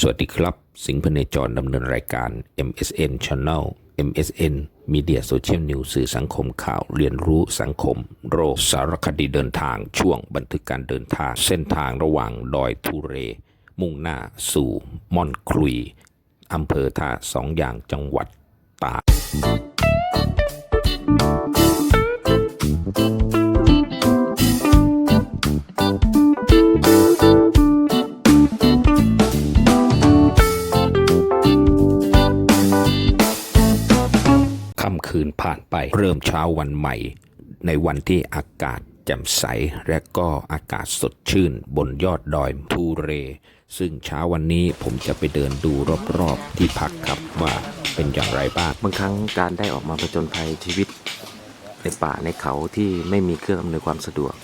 สวัสดีครับ สิงห์พเนจรดำเนินรายการ MSN Channel MSN Media Social News สื่อสังคมข่าวเรียนรู้สังคม โรคสารคดีเดินทางช่วงบันทึกการเดินทาง เส้นทางระหว่างดอยทุเร มุ่งหน้าสู่ม่อนคลุยอำเภอท่าสองอย่างจังหวัดตาก ไปเริ่มเช้าวันใหม่ ในวันที่อากาศแจ่มใส และก็อากาศสดชื่นบนยอดดอยทูเร ซึ่งเช้าวันนี้ผมจะไปเดินดูรอบๆที่พักครับว่าเป็นอย่างไรบ้าง บางครั้งการได้ออกมาผจญภัยชีวิต ในป่าในเขาที่ไม่มีเครื่องอำนวยความสะดวก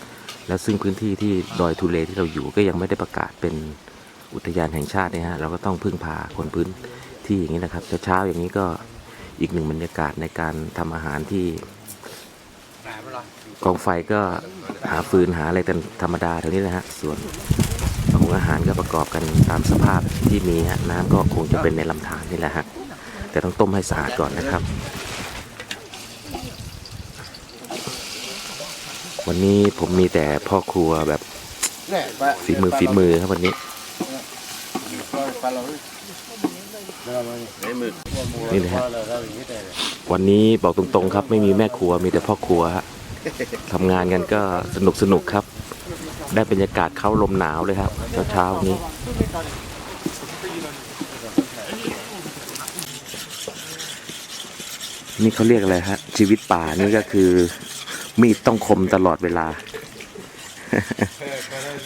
แล้วซึ่งพื้นที่ที่ดอยทุเลที่เราอยู่ก็ยังไม่ได้ประกาศเป็นอุทยานแห่งชาตินี่ยฮะเราก็ต้องพึ่งพาคนพื้นที่อย่างนี้นะครับเช้าๆอย่างนี้ก็ อีกหนึ่งบรรยากาศในการทำอาหารที่กองไฟก็หาฟืนหาอะไรกันธรรมดาเท่านี้นะฮะ ส่วนของอาหารก็ประกอบกันตามสภาพที่มีฮะน้ำก็คงจะเป็นในลำธารนี่แหละฮะ แต่ต้องต้มให้สะอาดก่อนนะครับ วันนี้ผมมีแต่พ่อครัวแบบฝีมือฝีมือครับวันนี้ นี่นะฮะวันนี้บอกตรงๆครับ ไม่มีแม่ครัวมีแต่พ่อครัวฮะทำงานกันก็สนุกสนุกครับ ได้บรรยากาศเข้าลมหนาวเลยครับเช้าๆนี้นี่เขาเรียกอะไรฮะ ชีวิตป่านี่ก็คือ มีดต้องคมตลอดเวลา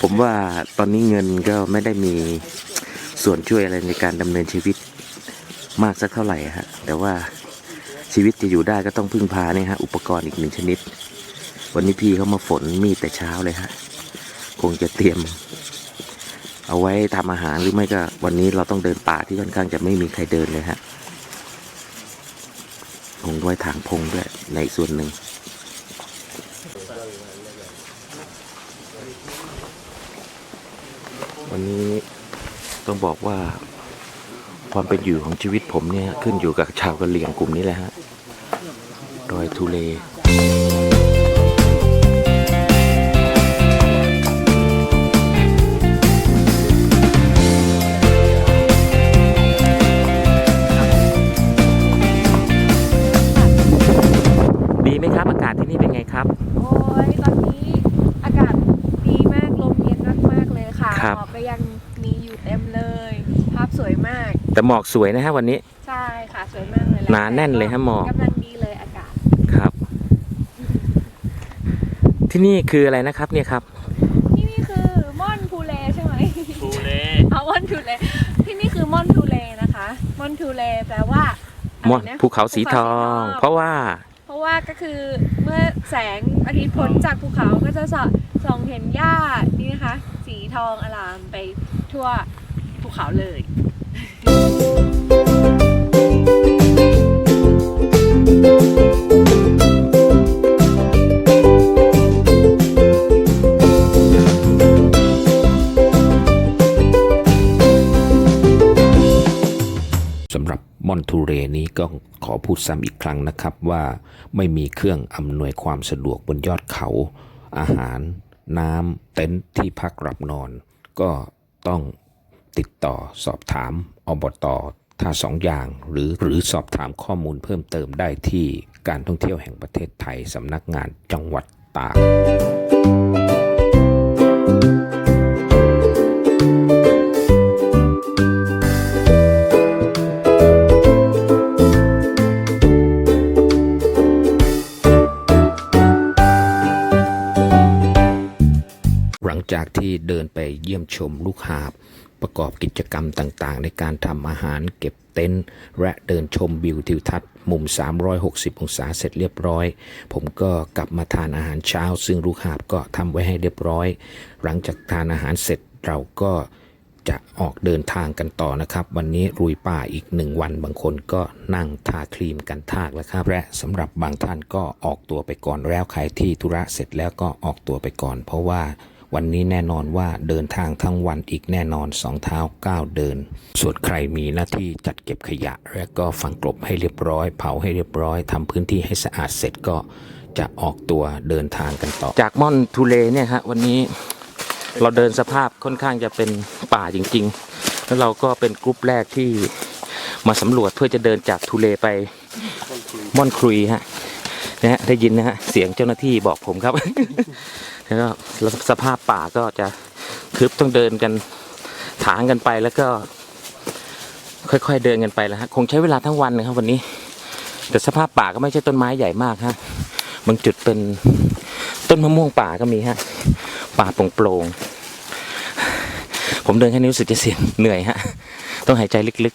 ผมว่าตอนนี้เงินก็ไม่ได้มีส่วนช่วยอะไรในการดำเนินชีวิต มากสักเท่าไหร่ฮะแต่ว่าชีวิตจะอยู่ได้ก็ต้องพึ่งพาเนี่ยฮะอุปกรณ์อีกหนึ่งชนิด วันนี้พี่เขามาฝนมีดแต่เช้าเลยฮะคงจะเตรียม เอาไว้ทำอาหารหรือไม่ก็ วันนี้เราต้องเดินป่าที่ค่อนข้างจะไม่มีใครเดินเลยฮะคงด้วยทางพงด้วยในส่วนหนึ่งวันนี้ต้องบอกว่า ความเป็นอยู่ของชีวิตผมเนี่ยขึ้นอยู่กับชาวกะเหรี่ยงกลุ่มนี้แหละฮะดอยทุเล หมอกสวยนะฮะวันนี้ ใช่ค่ะสวยมากเลยหนาแน่นเลยฮะหมอก กำลังดีเลยอากาศครับ ที่นี่คืออะไรนะครับเนี่ยครับ ที่นี่คือม่อนทูเลใช่ไหม ทูเลเอาม่อนทูเลที่นี่คือม่อนทูเลนะคะม่อนทูเลแปลว่าอะไรม่อนนะภูเขาสีทอง เพราะว่า เพราะว่าก็คือเมื่อแสงอาทิตย์พ้นจากภูเขาก็จะสส่องเห็นหญ้านี่นะคะ สีทองอลามไปทั่วภูเขาเลย สำหรับมอนทูเรนี้ก็ขอพูดซ้ำอีกครั้งนะครับว่าไม่มีเครื่องอำนวยความสะดวกบนยอดเขา อาหาร น้ำเต็นท์ที่พักหลับนอน ก็ต้อง ติดต่อสอบถามอบตท่าสองอย่างหรือหรือสอบถามข้อมูลเพิ่มเติมได้ที่การท่องเที่ยวแห่งประเทศไทยสำนักงานจังหวัดตากหลังจากที่เดินไปเยี่ยมชมลูกหาบ ประกอบกิจกรรมต่างๆ ในการทำอาหารเก็บเต็นท์และเดินชมวิวทิวทัศน์มุม 360 องศาเสร็จเรียบร้อย ผมก็กลับมาทานอาหารเช้า ซึ่งลูกหาบก็ทำไว้ให้เรียบร้อย หลังจากทานอาหารเสร็จเราก็จะออกเดินทางกันต่อนะครับ วันนี้รุยป่าอีกหนึ่งวัน บางคนก็นั่งทาครีมกันทากแล้วครับและสำหรับบางท่านก็ออกตัวไปก่อนแล้วใครที่ธุระเสร็จแล้วก็ออกตัวไปก่อน เพราะว่า วันนี้แน่นอนว่าเดินทางทั้งวันอีกแน่นอนสองเท้าก้าวเดิน ส่วนใครมีหน้าที่จัดเก็บขยะ และก็ฝังกลบให้เรียบร้อย เผาให้เรียบร้อยทำพื้นที่ให้สะอาดเสร็จก็จะออกตัวเดินทางกันต่อ จากม่อนทูเลเนี่ยฮะวันนี้เราเดินสภาพค่อนข้างจะเป็นป่าจริง ๆ แล้วเราก็เป็นกรุ๊ปแรกที่มาสำรวจเพื่อจะเดินจากทูเลไปม่อนครุยฮะนะฮะได้ยินนะฮะเสียงเจ้าหน้าที่บอกผมครับ แล้วก็สภาพป่าก็จะคึบต้องเดินกันถางกันไปแล้วก็ ค่อยๆเดินกันไปแล้วฮะคงใช้เวลาทั้งวันนะครับ วันนี้ แต่สภาพป่าก็ไม่ใช่ต้นไม้ใหญ่มากฮะบางจุดเป็นต้นมะม่วงป่าก็มีฮะป่าโปร่งๆผมเดินแค่นี้รู้สึกจะเสียงเหนื่อยฮะต้องหายใจลึก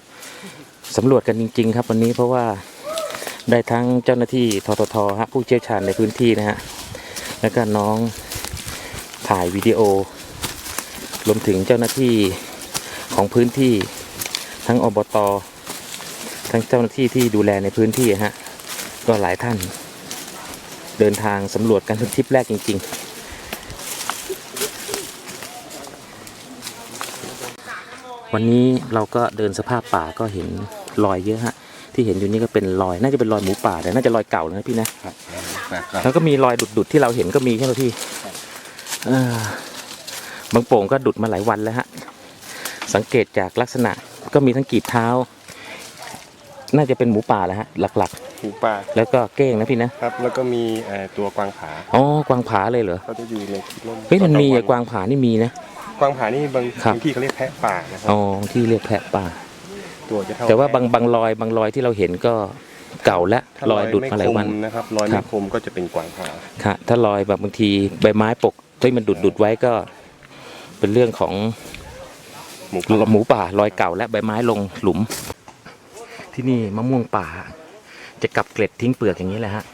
ๆสำรวจกันจริง ๆ ครับ วันนี้เพราะว่าได้ทั้งเจ้าหน้าที่ทททฮะผู้เชี่ยวชาญในพื้นที่นะฮะ แล้วก็น้องถ่ายวิดีโอ รวมถึงเจ้าหน้าที่ของพื้นที่ทั้งอบต ทั้งเจ้าหน้าที่ที่ดูแลในพื้นที่ฮะก็หลายท่าน เดินทางสำรวจกันเป็นทริปแรกจริง ๆวันนี้เราก็เดินสภาพป่าก็เห็นรอยเยอะฮะ ที่เห็นอยู่นี่ก็เป็นรอย น่าจะเป็นรอยหมูป่าแต่น่าจะรอยเก่านะพี่นะ แล้วก็มีรอยดุดๆที่เราเห็นก็มีใช่ไหมพี่เออบางโป่งก็ดุดมาหลายวันแล้วฮะ สังเกตจากลักษณะก็มีทั้งกีบเท้า น่าจะเป็นหมูป่าแล้วฮะ หลักหมูป่าๆ แล้วก็เก้งนะพี่นะ ครับ แล้วก็มีเอ่อตัวกวางผาอ๋อ กวางผาเลยเหรอ เขาจะอยู่ในที่ร่มเฮ้ยมันมีตอไอ้วักวางผานี่มีนะ กวางผานี่บางครับ บางที่เขาเรียกแพะป่านะครัอ๋อที่เรียกแพะป่า ตัวจะเท่าแต่ว่าบางพะบางรอยบางรอยที่เราเห็นก็ เก่าและถ้ารอยดุดมาหลายวันไคมนะครับรอยครัไม่บ คมก็จะเป็นกวางผาค่ะถ้ารอยแบบบางทีใบไม้ปกที่มันดุดดุดๆไว้ก็ เป็นเรื่องของหมูป่าหมูป่ารอยเก่าและใบไม้ลงหลุม ที่นี่มะม่วงป่า จะกลับเกล็ดทิ้งเปลือกอย่างนี้แหละฮะ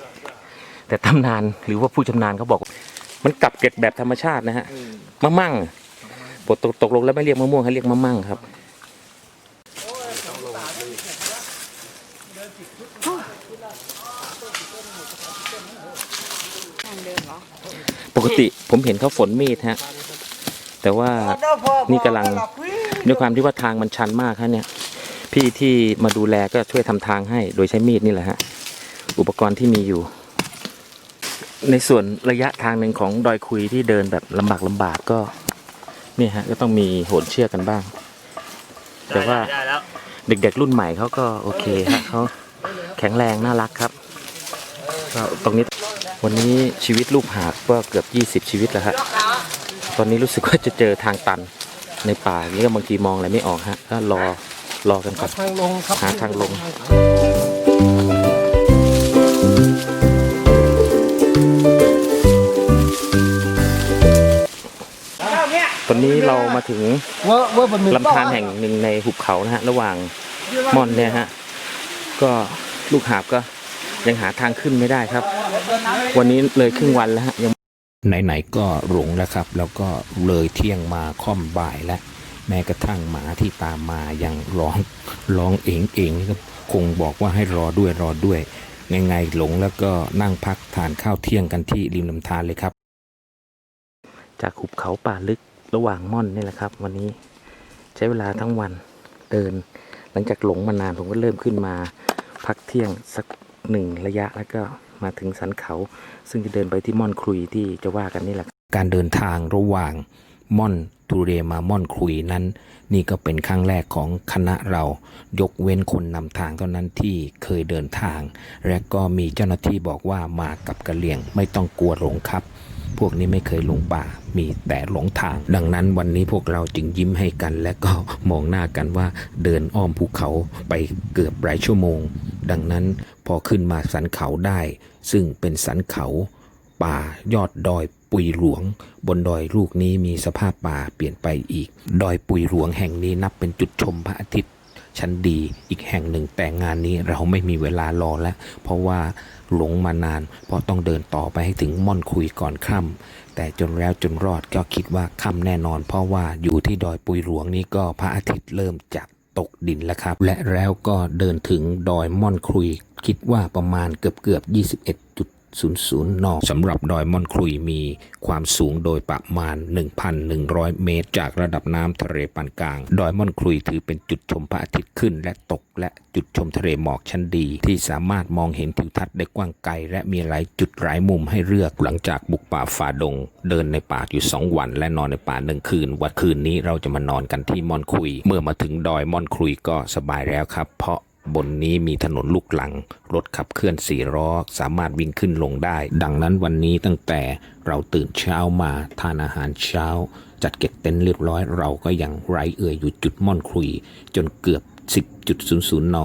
แต่ตำนานหรือว่าผู้ชำนาญเขาบอก มันกลับเกล็ดแบบธรรมชาตินะฮะมะมั่งปกตกตกลงแล้วไม่เรียกมะม่วงให้เรียกมะมั่งครับ ปกติผมเห็นเขาฝนมีดฮะ แต่ว่านี่กำลังด้วยความที่ว่าทางมันชันมากฮะเนี่ย พี่ที่มาดูแลก็ช่วยทำทางให้ โดยใช้มีดนี่แหละฮะ อุปกรณ์ที่มีอยู่ ในส่วนระยะทางหนึ่งของดอยคุยที่เดินแบบลำบากลำบากก็ เนี่ยฮะ ก็ต้องมีโหนเชือกกันบ้าง แต่ว่าเด็กๆรุ่นใหม่เขาก็โอเคฮะเขาแข็งแรงน่ารักครับตรงนี้ วันนี้ชีวิตลูกหาบก็เกือบ 20 ชีวิตแล้วฮะ ตอนนี้รู้สึกว่าจะเจอทางตันในป่าอย่างนี้ก็บางทีมองอะไรไม่ออกฮะก็รอรอกันก่อนทางลงครับหาทางลงตอนนี้เรามาถึงลำธารแห่งหนึ่งในหุบเขานะฮะ ระหว่างม่อนเนี่ยฮะ ก็ลูกหาบก็ ยังหาทางขึ้นไม่ได้ครับ วันนี้เลยครึ่งวันแล้วฮะยังไหนๆก็หลงแล้วครับ แล้วก็เลยเที่ยงมาค่อมบ่ายแล้วแม้กระทั่งหมาที่ตามมายังร้องร้องเองเองนี่ก็คงบอกว่าให้รอด้วยรอด้วยไงๆหลงแล้วก็นั่งพักทานข้าวเที่ยงกันที่ริมลำธารเลยครับ จากหุบเขาป่าลึกระหว่างม่อนนี่แหละครับ วันนี้ใช้เวลาทั้งวันเดิน หลังจากหลงมานานผมก็เริ่มขึ้นมาพักเที่ยงสัก หนึ่งระยะแล้วก็มาถึงสันเขา ซึ่งจะเดินไปที่ม่อนครุยที่จะว่ากันนี่แหละ การเดินทางระหว่างม่อนทูเรมาม่อนครุยนั้น นี่ก็เป็นครั้งแรกของคณะเรายกเว้นคนนำทางเท่านั้นที่เคยเดินทาง และก็มีเจ้าหน้าที่บอกว่ามากับกระเลียงไม่ต้องกลัวหลงครับ พวกนี้ไม่เคยหลงป่ามีแต่หลงทาง ดังนั้นวันนี้พวกเราจึงยิ้มให้กัน และก็มองหน้ากันว่าเดินอ้อมภูเขาไปเกือบหลายชั่วโมง ดังนั้น อขึ้นมาสันเขาได้ ซึ่งเป็นสันเขาป่ายอดดอยปุยหลวง บนดอยลูกนี้มีสภาพป่าเปลี่ยนไปอีก ดอยปุยหลวงแห่งนี้นับเป็นจุดชมพระอาทิตย์ชั้นดีอีกแห่งหนึ่งแต่งานนี้เราไม่มีเวลารอแล้ว เพราะว่าหลงมานาน เพราะต้องเดินต่อไปให้ถึงม่อนคุยก่อนค่ำแต่จนแล้วจนรอดก็คิดว่าค่ำแน่นอน เพราะว่าอยู่ที่ดอยปุยหลวงนี้ก็พระอาทิตย์เริ่มจะ ตกดินแล้วครับ และแล้วก็เดินถึงดอยม่อนครุย คิดว่าประมาณเกือบเกือบ21 00 นอกสำหรับดอยม่อนคลุยมีความสูงโดยประมาณ 1,100 เมตร จากระดับน้ำทะเลปานกลาง ดอยม่อนคลุยถือเป็นจุดชมพระอาทิตย์ขึ้นและตกและจุดชมทะเลหมอกชั้นดี ที่สามารถมองเห็นทิวทัศน์ได้กว้างไกล และมีหลายจุดหลายมุมให้เลือกหลังจากบุกป่าฝ่าดง เดินในป่าอยู่ 2 วัน และนอนในป่าหนึ่งคืน วันคืนนี้เราจะมานอนกันที่ม่อนคุย เมื่อมาถึงดอยม่อนคุยก็สบายแล้วครับ เพราะ บนนี้มีถนนลูกหลัง รถขับเคลื่อนสี่ล้อ สามารถวิ่งขึ้นลงได้ ดังนั้นวันนี้ตั้งแต่เราตื่นเช้ามาทานอาหารเช้า จัดเก็บเต็นท์เรียบร้อยเราก็ยังไร้เอื่อยอยู่จุดม่อนครุย จนเกือบ 10.00 น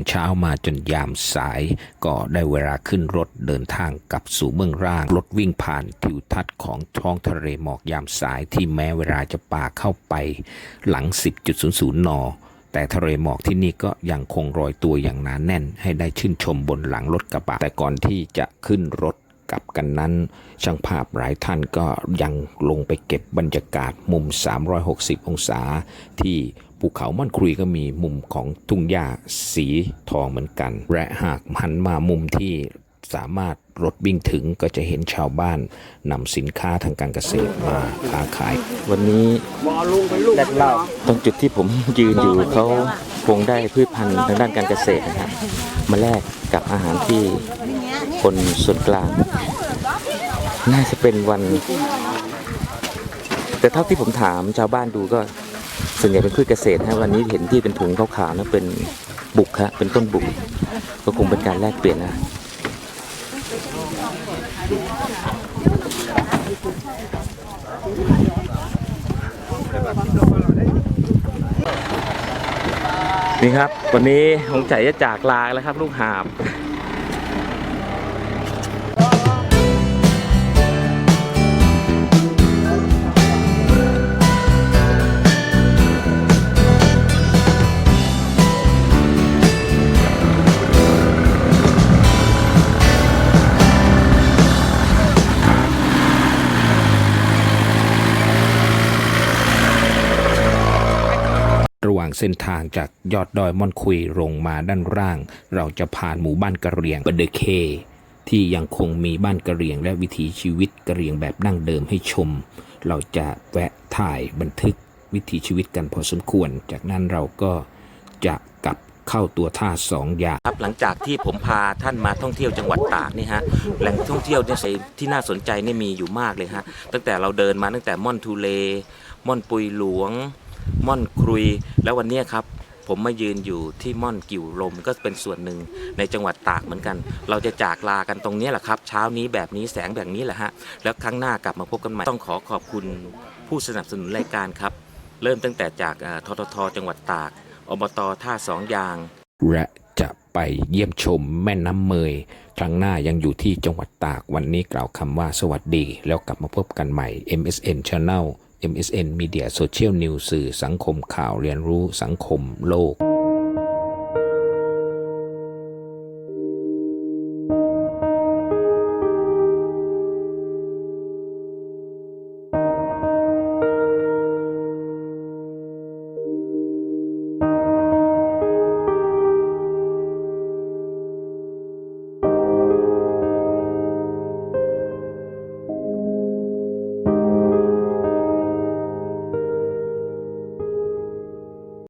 ามเช้ามาจนยามสาย ก็ได้เวลาขึ้นรถเดินทางกลับสู่เมืองร่าง รถวิ่งผ่านทิวทัศน์ของท้องทะเลหมอกยามสายที่แม้เวลาจะป่าเข้าไป หลัง 10.00 น แต่ทะเลหมอกที่นี่ก็ยังคงรอยตัวอย่างหนาแน่น ให้ได้ชื่นชมบนหลังรถกระบะแต่ก่อนที่จะขึ้นรถกลับกันนั้น ช่างภาพหลายท่านก็ยังลงไปเก็บบรรยากาศมุม 360 องศาที่ ภูเขาม่อนครุยก็มีมุมของทุ่งหญ้าสีทองเหมือนกัน และหากหันมามุมที่สามารถรถวิ่งถึงก็จะเห็นชาวบ้านนำสินค้าทางการเกษตรมาค้าขาย วันนี้ตรงจุดที่ผมยืนอยู่เขาคงได้พืชพันธุ์ทางด้านการเกษตรนะฮะมาแลกกับอาหารที่คนส่วนกลาง น่าจะเป็นวัน แต่เท่าที่ผมถามชาวบ้านดูก็ ส่วนใหญ่เป็นพืชเกษตรนะวันนี้เห็นที่เป็นถุงขาวๆนะเป็นบุกฮะเป็นต้นบุก ก็คงเป็นการแลกเปลี่ยนนะนี่ครับ วันนี้หงใจจะจากลาแล้วครับ ลูกหาบ เส้นทางจากยอดดอยม่อนคุยลงมาด้านล่าง เราจะผ่านหมู่บ้านกะเหรี่ยงบเดเค ที่ยังคงมีบ้านกะเหรี่ยงและวิถีชีวิตกะเหรี่ยงแบบดั้งเดิมให้ชม เราจะแวะถ่ายบันทึกวิถีชีวิตกันพอสมควร จากนั้นเราก็จะกลับเข้าตัวท่าสองอย่างครับหลังจากที่ผมพาท่านมาท่องเที่ยวจังหวัดตากนี่ฮะแหล่งท่องเที่ยวเนี่ยที่น่าสนใจเนี่ยมีอยู่มากเลยฮะตั้งแต่เราเดินมาตั้งแต่ม่อนทูเล ม่อนปุยหลวง ม่อนครุย แล้ววันนี้ครับผมมายืนอยู่ที่ม่อนกิ่วลมก็เป็นส่วนหนึ่งในจังหวัดตากเหมือนกัน เราจะจากลากันตรงนี้แหละครับ เช้านี้แบบนี้แสงแบบนี้แหละฮะ แล้วครั้งหน้ากลับมาพบกันใหม่ ต้องขอขอบคุณผู้สนับสนุนรายการครับ เริ่มตั้งแต่จากทททจังหวัดตาก อบตท่าสองยาง และจะไปเยี่ยมชมแม่น้ำเมย ครั้งหน้ายังอยู่ที่จังหวัดตากวันนี้กล่าวคำว่าสวัสดี แล้วกลับมาพบกันใหม่ MSN Channel MSN Media Social News สื่อสังคมข่าวเรียนรู้สังคมโลก